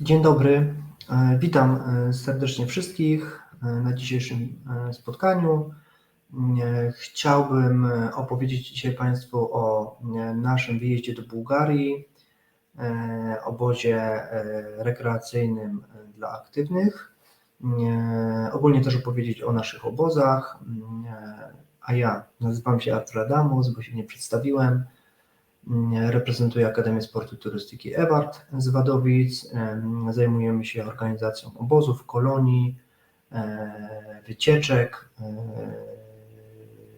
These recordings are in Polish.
Dzień dobry. E, Witam e, serdecznie wszystkich e, na dzisiejszym spotkaniu. Chciałbym opowiedzieć dzisiaj Państwu o naszym wyjeździe do Bułgarii, obozie rekreacyjnym dla aktywnych. Ogólnie też opowiedzieć o naszych obozach. A ja nazywam się Artur Adamus, bo się nie przedstawiłem. Reprezentuję Akademię Sportu i Turystyki Ewart z Wadowic. Em, Zajmujemy się organizacją obozów, kolonii, e, wycieczek, e,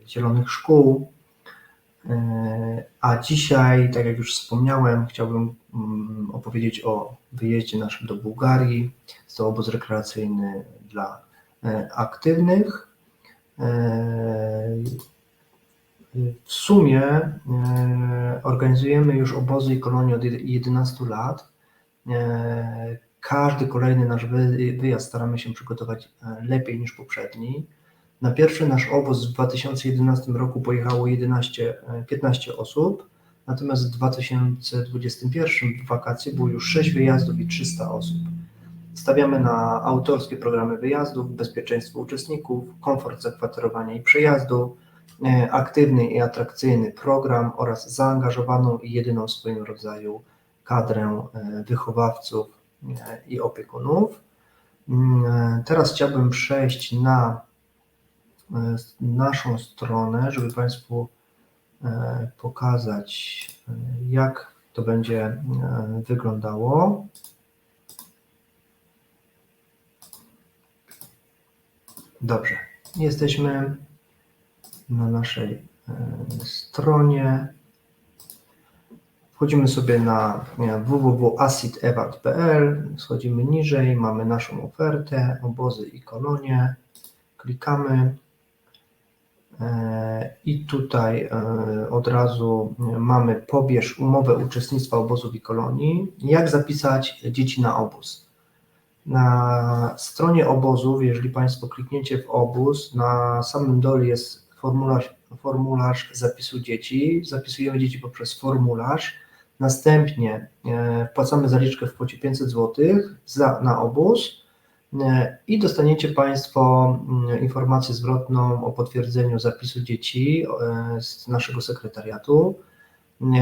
zielonych szkół. E, A dzisiaj, tak jak już wspomniałem, chciałbym mm, opowiedzieć o wyjeździe naszym do Bułgarii. Jest to obóz rekreacyjny dla aktywnych. W sumie e, organizujemy już obozy i kolonie od jed- 11 lat. E, Każdy kolejny nasz wy- wyjazd staramy się przygotować e, lepiej niż poprzedni. Na pierwszy nasz obóz w 2011 roku pojechało 11, e, 15 osób, natomiast w 2021 w wakacje było już 6 wyjazdów i 300 osób. Stawiamy na autorskie programy wyjazdów, bezpieczeństwo uczestników, komfort zakwaterowania i przejazdu, aktywny i atrakcyjny program oraz zaangażowaną i jedyną w swoim rodzaju kadrę e, wychowawców e, i opiekunów. Mm, e, Teraz chciałbym przejść na e, naszą stronę, żeby Państwu e, pokazać, e, jak to będzie e, wyglądało. Dobrze, jesteśmy na naszej e, stronie. Wchodzimy sobie na www.acidewart.pl, schodzimy niżej, mamy naszą ofertę, obozy i kolonie, klikamy E, i tutaj e, od razu mamy pobierz umowę uczestnictwa obozów i kolonii. Jak zapisać dzieci na obóz? Na stronie obozów, jeżeli Państwo klikniecie w obóz, na samym dole jest formularz, formularz zapisu dzieci. Zapisujemy dzieci poprzez formularz. Następnie e, wpłacamy zaliczkę w kwocie 500 zł za, na obóz e, i dostaniecie Państwo mm, informację zwrotną o potwierdzeniu zapisu dzieci e, z naszego sekretariatu.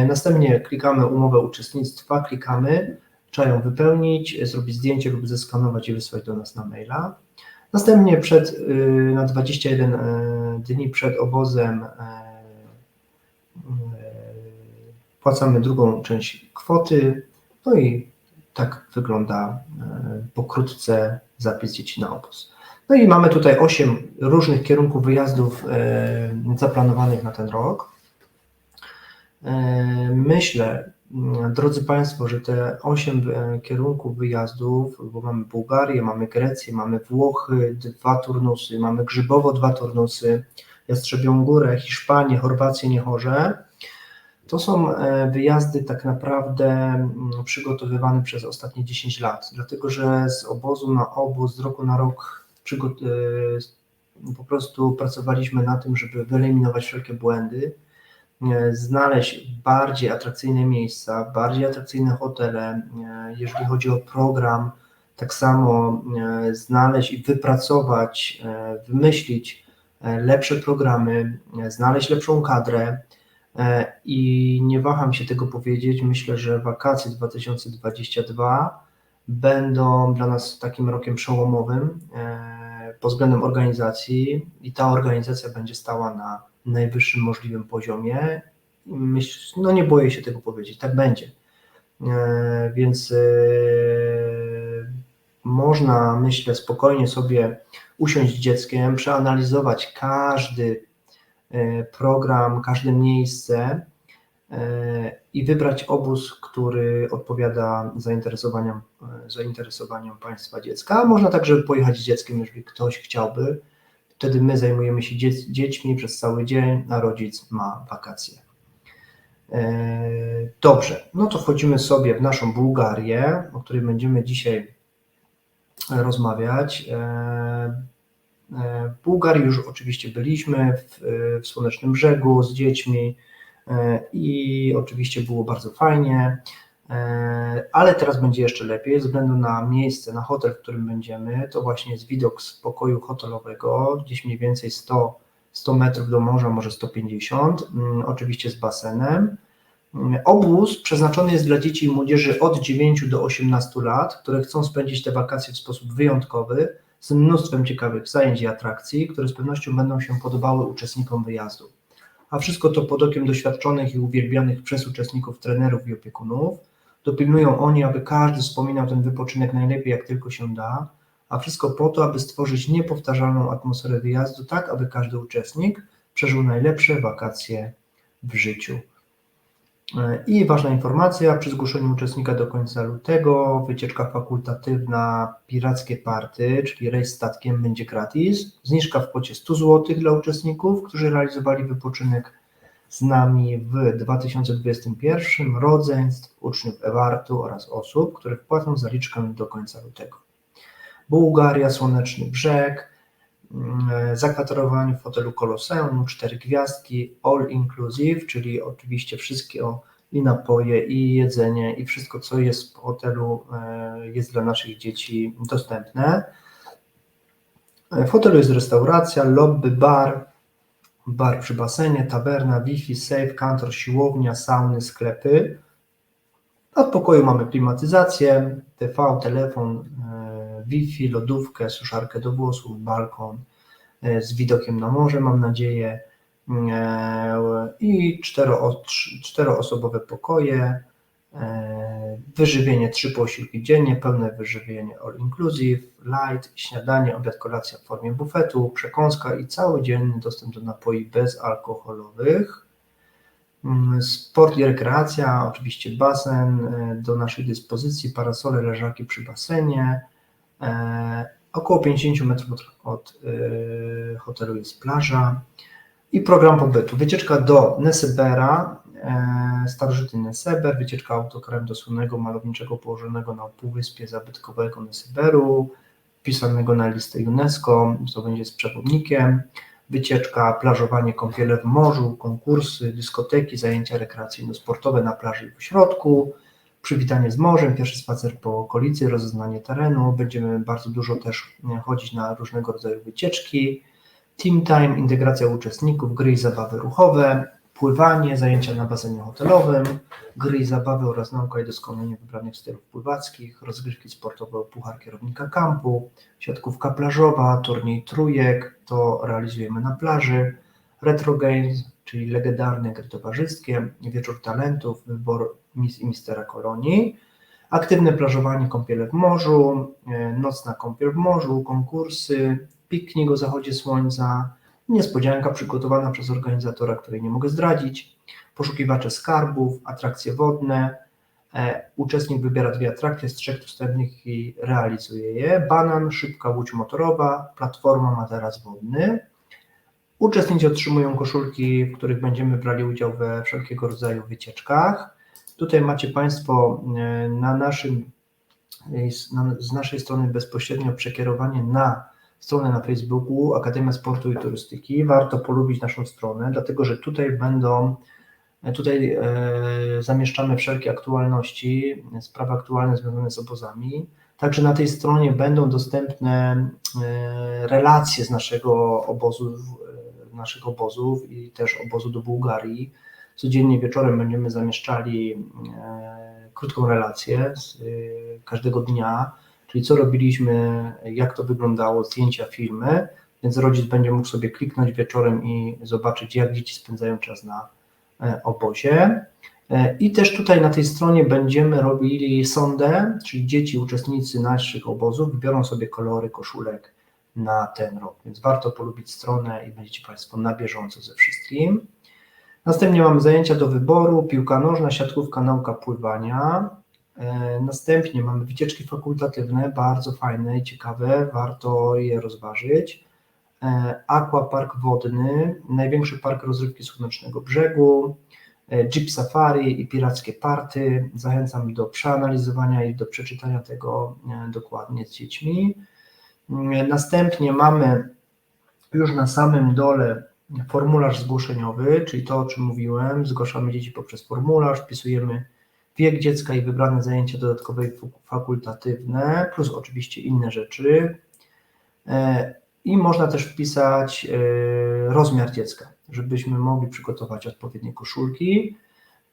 Następnie klikamy umowę uczestnictwa, klikamy, trzeba ją wypełnić, zrobić zdjęcie lub zeskanować i wysłać do nas na maila. Następnie przed, y, na 21 e, dni przed obozem e, płacamy drugą część kwoty, no i tak wygląda pokrótce zapis dzieci na obóz. No i mamy tutaj 8 różnych kierunków wyjazdów zaplanowanych na ten rok. Myślę, drodzy Państwo, że te 8 e, kierunków wyjazdów, bo mamy Bułgarię, mamy Grecję, mamy Włochy, dwa turnusy, mamy Grzybowo, dwa turnusy, Jastrzebią Górę, Hiszpanię, Chorwację, Niechorze. To są e, wyjazdy tak naprawdę mm, przygotowywane przez ostatnie 10 lat, dlatego że z obozu na obóz, z roku na rok e, po prostu pracowaliśmy na tym, żeby wyeliminować wszelkie błędy, znaleźć bardziej atrakcyjne miejsca, bardziej atrakcyjne hotele, e, jeżeli chodzi o program, tak samo e, znaleźć i wypracować, e, wymyślić e, lepsze programy, e, znaleźć lepszą kadrę. E, I nie waham się tego powiedzieć. Myślę, że wakacje 2022 będą dla nas takim rokiem przełomowym e, pod względem organizacji i ta organizacja będzie stała na najwyższym możliwym poziomie. Myśl, no nie boję się tego powiedzieć, tak będzie. E, Więc e, można, myślę, spokojnie sobie usiąść z dzieckiem, przeanalizować każdy e, program, każde miejsce i wybrać obóz, który odpowiada zainteresowaniom, zainteresowaniom Państwa dziecka. Można także pojechać z dzieckiem, jeżeli ktoś chciałby. Wtedy my zajmujemy się dzie- dziećmi przez cały dzień, a rodzic ma wakacje. E, Dobrze, no to wchodzimy sobie w naszą Bułgarię, o której będziemy dzisiaj rozmawiać. E, e, W Bułgarii już oczywiście byliśmy w, w Słonecznym Brzegu z dziećmi i oczywiście było bardzo fajnie. E, ale teraz będzie jeszcze lepiej, ze względu na miejsce, na hotel, w którym będziemy. To właśnie jest widok z pokoju hotelowego, gdzieś mniej więcej 100, 100 metrów do morza, może 150, mm, oczywiście z basenem. Mm, Obóz przeznaczony jest dla dzieci i młodzieży od 9 do 18 lat, które chcą spędzić te wakacje w sposób wyjątkowy, z mnóstwem ciekawych zajęć i atrakcji, które z pewnością będą się podobały uczestnikom wyjazdu. A wszystko to pod okiem doświadczonych i uwielbianych przez uczestników trenerów i opiekunów. Dopilnują oni, aby każdy wspominał ten wypoczynek najlepiej jak tylko się da, a wszystko po to, aby stworzyć niepowtarzalną atmosferę wyjazdu, tak aby każdy uczestnik przeżył najlepsze wakacje w życiu. I ważna informacja, przy zgłoszeniu uczestnika do końca lutego wycieczka fakultatywna Pirackie Party, czyli rejs statkiem będzie gratis. Zniżka w kwocie 100 zł dla uczestników, którzy realizowali wypoczynek z nami w 2021, rodzeństw, uczniów Ewartu oraz osób, które wpłacą zaliczkę do końca lutego. Bułgaria, Słoneczny Brzeg, mm, zakwaterowanie w hotelu Koloseum, cztery gwiazdki, all inclusive, czyli oczywiście wszystkie i napoje, i jedzenie, i wszystko, co jest w hotelu, e, jest dla naszych dzieci dostępne. E, W hotelu jest restauracja, lobby, bar, bar przy basenie, tawerna, Wi-Fi, safe, kantor, siłownia, sauny, sklepy. W pokoju mamy klimatyzację, TV, telefon, e, Wi-Fi, lodówkę, suszarkę do włosów, balkon e, z widokiem na morze, mam nadzieję, e, i czteroosobowe pokoje, wyżywienie, trzy posiłki dziennie, pełne wyżywienie all inclusive, light, śniadanie, obiad, kolacja w formie bufetu, przekąska i całodzienny dostęp do napoi bezalkoholowych. Mm, Sport i rekreacja, oczywiście basen e, do naszej dyspozycji, parasole, leżaki przy basenie. E, Około 50 metrów od, e, hotelu jest plaża. I program pobytu. Wycieczka do Nesebera, e, starożytny Neseber, wycieczka autokarem do słynnego malowniczego położonego na półwyspie zabytkowego Neseberu, wpisanego na listę UNESCO, co będzie z przewodnikiem. Wycieczka, plażowanie, kąpiele w morzu, konkursy, dyskoteki, zajęcia rekreacyjno-sportowe na plaży i w przywitanie z morzem, pierwszy spacer po okolicy, rozeznanie terenu. Będziemy bardzo dużo też e, chodzić na różnego rodzaju wycieczki. Team time, integracja uczestników, gry i zabawy ruchowe, pływanie, zajęcia na basenie hotelowym, gry i zabawy oraz nauka i doskonalenie wybranych stylów pływackich, rozgrywki sportowe puchar kierownika kampu, siatkówka plażowa, turniej trójek, to realizujemy na plaży, retro games, czyli legendarne gry towarzyskie, wieczór talentów, wybór Miss i Mistera Kolonii, aktywne plażowanie, kąpiele w morzu, e, nocna kąpiel w morzu, konkursy, piknik o zachodzie słońca, niespodzianka przygotowana przez organizatora, której nie mogę zdradzić, poszukiwacze skarbów, atrakcje wodne. E, Uczestnik wybiera dwie atrakcje z trzech dostępnych i realizuje je. Banan, szybka łódź motorowa, platforma, materac wodny. Uczestnicy otrzymują koszulki, w których będziemy brali udział we wszelkiego rodzaju wycieczkach. Tutaj macie Państwo e, na naszym, e, z naszej strony bezpośrednio przekierowanie na stronę na Facebooku Akademia Sportu i Turystyki. Warto polubić naszą stronę, dlatego że tutaj będą, tutaj e, zamieszczamy wszelkie aktualności, sprawy aktualne związane z obozami. Także na tej stronie będą dostępne e, relacje z naszego obozu, e, naszych obozów i też obozu do Bułgarii. Codziennie wieczorem będziemy zamieszczali e, krótką relację z e, każdego dnia, czyli co robiliśmy, jak to wyglądało, zdjęcia, filmy, więc rodzic będzie mógł sobie kliknąć wieczorem i zobaczyć, jak dzieci spędzają czas na e, obozie. E, I też tutaj na tej stronie będziemy robili sondę, czyli dzieci, uczestnicy naszych obozów wybiorą sobie kolory koszulek na ten rok, więc warto polubić stronę i będziecie Państwo na bieżąco ze wszystkim. Następnie mamy zajęcia do wyboru, piłka nożna, siatkówka, nauka pływania. E, Następnie mamy wycieczki fakultatywne, bardzo fajne i ciekawe, warto je rozważyć. E, Aquapark wodny, największy park rozrywki Słonecznego Brzegu, e, Jeep Safari i Pirackie Party. Zachęcam do przeanalizowania i do przeczytania tego dokładnie z dziećmi. Następnie mamy już na samym dole formularz zgłoszeniowy, czyli to, o czym mówiłem. Zgłaszamy dzieci poprzez formularz, wpisujemy wiek dziecka i wybrane zajęcia dodatkowe i fakultatywne, plus oczywiście inne rzeczy. E, I można też wpisać e, rozmiar dziecka, żebyśmy mogli przygotować odpowiednie koszulki.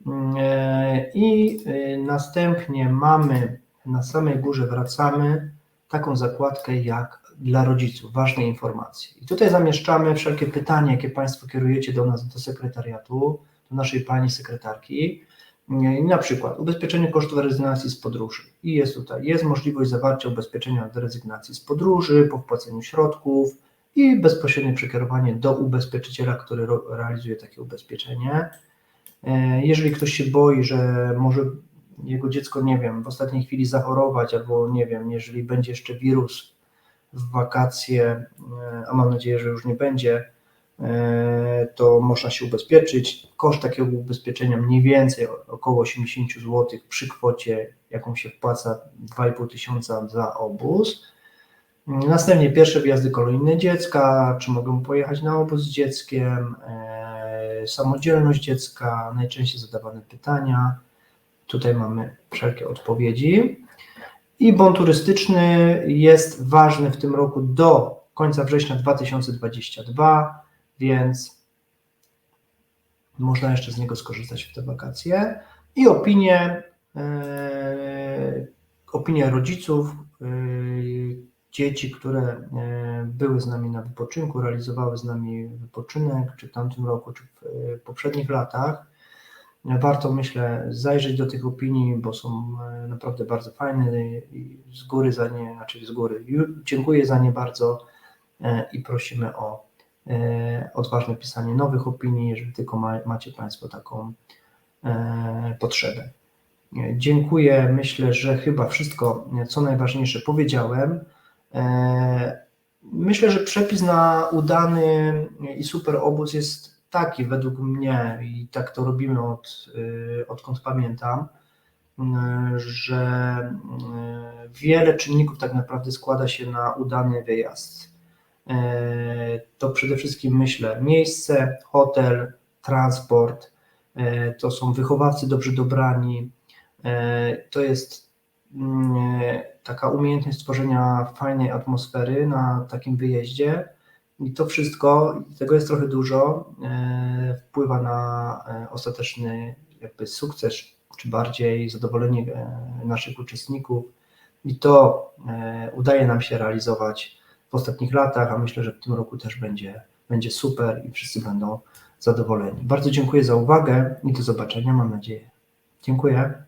Mm, e, I następnie mamy na samej górze wracamy taką zakładkę jak dla rodziców, ważne informacje. I tutaj zamieszczamy wszelkie pytania, jakie Państwo kierujecie do nas, do sekretariatu, do naszej pani sekretarki. Na przykład ubezpieczenie kosztów rezygnacji z podróży. I jest tutaj, jest możliwość zawarcia ubezpieczenia od rezygnacji z podróży po wpłaceniu środków i bezpośrednie przekierowanie do ubezpieczyciela, który realizuje takie ubezpieczenie. E, Jeżeli ktoś się boi, że może jego dziecko, nie wiem, w ostatniej chwili zachorować, albo nie wiem, jeżeli będzie jeszcze wirus w wakacje, e, a mam nadzieję, że już nie będzie, to można się ubezpieczyć. Koszt takiego ubezpieczenia mniej więcej około 80 zł przy kwocie, jaką się wpłaca 2,5 tysiąca za obóz. Następnie pierwsze wjazdy kolejne dziecka, czy mogą pojechać na obóz z dzieckiem, e, samodzielność dziecka, najczęściej zadawane pytania. Tutaj mamy wszelkie odpowiedzi. I bon turystyczny jest ważny w tym roku do końca września 2022, więc można jeszcze z niego skorzystać w te wakacje. I opinie, e, opinie rodziców, e, dzieci, które e, były z nami na wypoczynku, realizowały z nami wypoczynek, czy w tamtym roku, czy w poprzednich latach. Warto, myślę, zajrzeć do tych opinii, bo są naprawdę bardzo fajne i z góry za nie, znaczy z góry. Dziękuję za nie bardzo i prosimy o odważne pisanie nowych opinii, jeżeli tylko ma, macie Państwo taką e, potrzebę. E, Dziękuję. Myślę, że chyba wszystko, e, co najważniejsze, powiedziałem. E, Myślę, że przepis na udany i super obóz jest taki według mnie i tak to robimy od, odkąd pamiętam, że wiele czynników tak naprawdę składa się na udany wyjazd. Y, To przede wszystkim myślę miejsce, hotel, transport, y, to są wychowawcy dobrze dobrani, y, to jest mm, taka umiejętność stworzenia fajnej atmosfery na takim wyjeździe. I to wszystko, tego jest trochę dużo, e, wpływa na e, ostateczny jakby sukces, czy bardziej zadowolenie e, naszych uczestników. I to e, udaje nam się realizować w ostatnich latach, a myślę, że w tym roku też będzie, będzie super i wszyscy będą zadowoleni. Bardzo dziękuję za uwagę i do zobaczenia, mam nadzieję. Dziękuję.